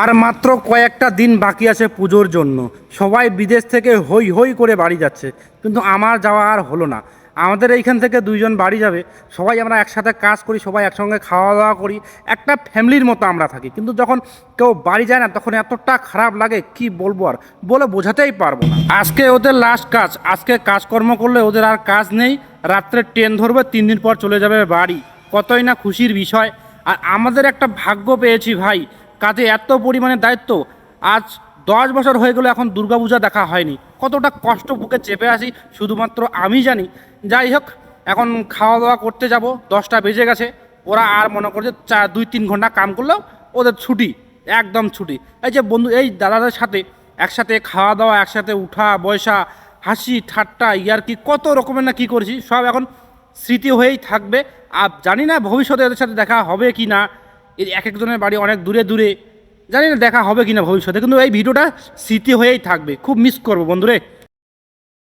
আর মাত্র কয়েকটা দিন বাকি আছে পুজোর জন্য। সবাই বিদেশ থেকে হই হই করে বাড়ি যাচ্ছে। কিন্তু আমার যাওয়া আর হলো না। আমাদের এইখান থেকে দুইজন বাড়ি যাবে। সবাই আমরা একসাথে কাজ করি, সবাই একসঙ্গে খাওয়া দাওয়া করি। একটা ফ্যামিলির মতো আমরা থাকি। কিন্তু যখন কেউ বাড়ি যায় না, তখন এতটা খারাপ লাগে, কি বলব আর? বলে বোঝাতেই পারব না। আজকে ওদের লাস্ট কাজ। আজকে কাজকর্ম করলে ওদের আর কাজ নেই। রাত্রে ট্রেন ধরবে, তিন দিন পর চলে যাবে বাড়ি। কতই না খুশির বিষয়। আর আমাদের একটা ভাগ্য পেয়েছি ভাই। কাজে এত পরিমাণে দায়িত্ব। আজ দশ বছর হয়ে গেলো এখন দুর্গাপূজা দেখা হয়নি। কতটা কষ্ট বুকে চেপে আসি শুধুমাত্র আমি জানি। যাই হোক, এখন খাওয়া দাওয়া করতে যাব, দশটা বেজে গেছে। ওরা আর মনে করছে চার, দুই, তিন ঘণ্টা কাম করলেও ওদের ছুটি, একদম ছুটি। এই যে বন্ধু, এই দাদাদের সাথে একসাথে খাওয়া দাওয়া একসাথে উঠা বয়সা হাসি, ঠাট্টা, ইয়ার কি, কত রকমের না কী করেছি, সব এখন স্মৃতি হয়েই থাকবে। আর জানি না ভবিষ্যতে এদের সাথে দেখা হবে কি না। এই এক একজনের বাড়ি অনেক দূরে দূরে। জানি না দেখা হবে কি না ভবিষ্যতে, কিন্তু এই ভিডিওটা স্মৃতি হয়েই থাকবে। খুব মিস করব বন্ধুরে।